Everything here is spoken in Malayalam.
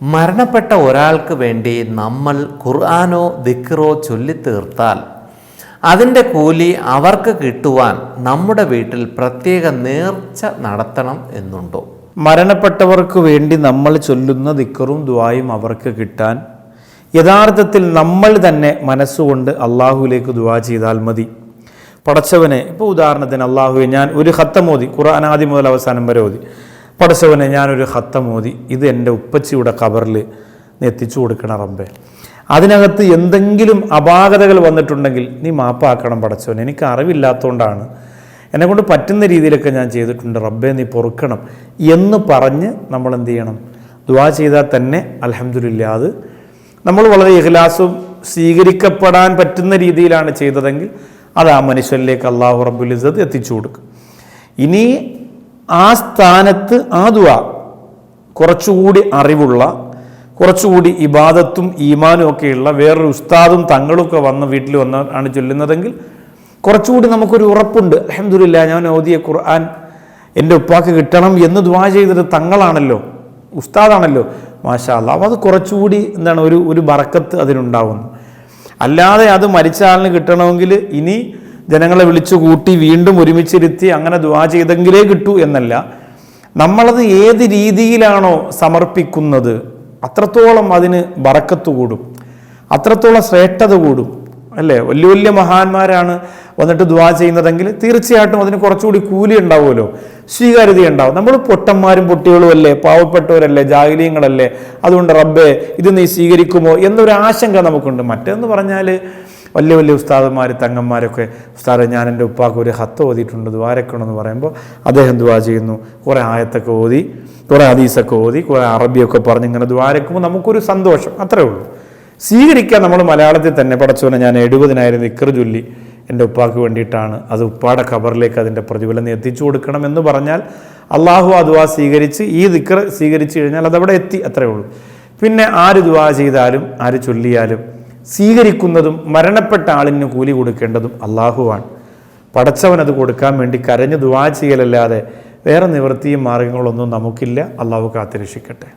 മരണപ്പെട്ട ഒരാൾക്ക് വേണ്ടി നമ്മൾ ഖുർആാനോ ദിക്റോ ചൊല്ലിത്തീർത്താൽ അതിന്റെ കൂലി അവർക്ക് കിട്ടുവാൻ നമ്മുടെ വീട്ടിൽ പ്രത്യേക നേർച്ച നടത്തണം എന്നുണ്ടോ? മരണപ്പെട്ടവർക്ക് വേണ്ടി നമ്മൾ ചൊല്ലുന്ന ദിക്കറും ദ്വായും അവർക്ക് കിട്ടാൻ യഥാർത്ഥത്തിൽ നമ്മൾ തന്നെ മനസ്സുകൊണ്ട് അള്ളാഹുവിലേക്ക് ദുവാ ചെയ്താൽ മതി. പടച്ചവനെ ഇപ്പോൾ ഉദാഹരണത്തിന് അള്ളാഹുവെ ഞാൻ ഒരു ഹത്തമോതി ഖുർആൻ ആദ്യം മുതൽ അവസാനം വരെ ഓതി. പടച്ചവനെ ഞാനൊരു ഹത്തമോതി ഇത് എന്റെ ഉപ്പച്ചിയുടെ കബറിൽ നീ എത്തിച്ചു കൊടുക്കണം റബ്ബെ. അതിനകത്ത് എന്തെങ്കിലും അപാകതകൾ വന്നിട്ടുണ്ടെങ്കിൽ നീ മാപ്പാക്കണം പടച്ചവൻ എനിക്ക് അറിവില്ലാത്തതുകൊണ്ടാണ് എന്നെക്കൊണ്ട് പറ്റുന്ന രീതിയിലൊക്കെ ഞാൻ ചെയ്തിട്ടുണ്ട് റബ്ബെ നീ പൊറുക്കണം എന്ന് പറഞ്ഞ് നമ്മൾ എന്ത് ചെയ്യണം? ദുവാ ചെയ്താൽ തന്നെ അലഹമില്ല അത് നമ്മൾ വളരെ ഇഹ്ലാസും സ്വീകരിക്കപ്പെടാൻ പറ്റുന്ന രീതിയിലാണ് ചെയ്തതെങ്കിൽ അത് ആ മനുഷ്യനിലേക്ക് അള്ളാഹു റബ്ബുൽ ഇസ്സത്ത് എത്തിച്ചു കൊടുക്കും. ഇനി ആ സ്ഥാനത്ത് ആ ദുവാ കുറച്ചുകൂടി അറിവുള്ള കുറച്ചുകൂടി ഇബാദത്തും ഈമാനും ഒക്കെയുള്ള വേറൊരു ഉസ്താദും തങ്ങളുമൊക്കെ വന്ന വന്ന് വീട്ടിൽ വന്നാണ് ആണ് ചൊല്ലുന്നതെങ്കിൽ കുറച്ചുകൂടി നമുക്കൊരു ഉറപ്പുണ്ട്. അഹമ്മദില്ല ഞാൻ ഓതിയ ഖുർആൻ എന്റെ ഉപ്പാക്ക് കിട്ടണം എന്ന് ദ്വാ ചെയ്തത് തങ്ങളാണല്ലോ ഉസ്താദാണല്ലോ. മാഷാ അല്ലാ അപ്പോൾ അത് കുറച്ചുകൂടി എന്താണ് ഒരു ഒരു ബറക്കത്ത് അതിനുണ്ടാവുന്നു. അല്ലാതെ അത് മരിച്ച ആളിന് കിട്ടണമെങ്കിൽ ഇനി ജനങ്ങളെ വിളിച്ചു കൂട്ടി വീണ്ടും ഒരുമിച്ചിരുത്തി അങ്ങനെ ദ്വാ ചെയ്തെങ്കിലേ കിട്ടൂ എന്നല്ല. നമ്മളത് ഏത് രീതിയിലാണോ സമർപ്പിക്കുന്നത് അത്രത്തോളം അതിന് ബറക്കത്ത് കൂടും. അത്രത്തോളം ശ്രേഷ്ഠത കൂടും. അല്ലേ? വലിയ വലിയ മഹാന്മാരാണ് വന്നിട്ട് ദ്വാ ചെയ്യുന്നതെങ്കിൽ തീർച്ചയായിട്ടും അതിന് കുറച്ചുകൂടി കൂലി ഉണ്ടാവുമല്ലോ. സ്വീകാര്യത ഉണ്ടാവും. നമ്മൾ പൊട്ടന്മാരും പൊട്ടികളും അല്ലേ? പാവപ്പെട്ടവരല്ലേ? ജാഹിലീയങ്ങളല്ലേ അതുകൊണ്ട് റബ്ബേ ഇത് നീ സ്വീകരിക്കുമോ എന്നൊരു ആശങ്ക നമുക്കുണ്ട്. മറ്റേന്ന് പറഞ്ഞാൽ വലിയ വലിയ ഉസ്താദന്മാർ തങ്ങന്മാരൊക്കെ. ഉസ്താദ് ഞാൻ എന്റെ ഉപ്പാക്ക് ഒരു ഹത്ത് ഓതിയിട്ടുണ്ട് ദ്വാരക്കണമെന്ന് പറയുമ്പോൾ അദ്ദേഹം ദ്വാ ചെയ്യുന്നു. കുറേ ആയത്തൊക്കെ ഓതി കുറേ ഹദീസൊക്കെ ഓതി കുറേ അറബിയൊക്കെ പറഞ്ഞ് ഇങ്ങനെ ദ്വാരക്കുമ്പോൾ നമുക്കൊരു സന്തോഷം അത്രേ ഉള്ളൂ. സ്വീകരിക്കാൻ നമ്മൾ മലയാളത്തിൽ തന്നെ പഠിച്ചു ഞാൻ എഴുപതിനായിരം ഇക്കർ ചൊല്ലി എന്റെ ഉപ്പാക്ക് വേണ്ടിയിട്ടാണ്. അത് ഉപ്പാടെ ഖബറിലേക്ക് അതിന്റെ പ്രതിഫലം എത്തിച്ചു കൊടുക്കണം എന്ന് പറഞ്ഞാൽ അള്ളാഹു ദുവാ സ്വീകരിച്ച് ഈ ദിക്കർ സ്വീകരിച്ചു കഴിഞ്ഞാൽ അതവിടെ എത്തി അത്രേ ഉള്ളൂ. പിന്നെ ആര് ദുവാ ചെയ്താലും ആര് ചൊല്ലിയാലും സ്വീകരിക്കുന്നതും മരണപ്പെട്ട ആളിന് കൂലി കൊടുക്കേണ്ടതും അള്ളാഹുവാണ്. പടച്ചവൻ അത് കൊടുക്കാൻ വേണ്ടി കരഞ്ഞ് ദുവാ ചെയ്യലല്ലാതെ വേറെ നിവൃത്തിയും മാർഗങ്ങളൊന്നും നമുക്കില്ല. അള്ളാഹു കാത്തിരക്ഷിക്കട്ടെ.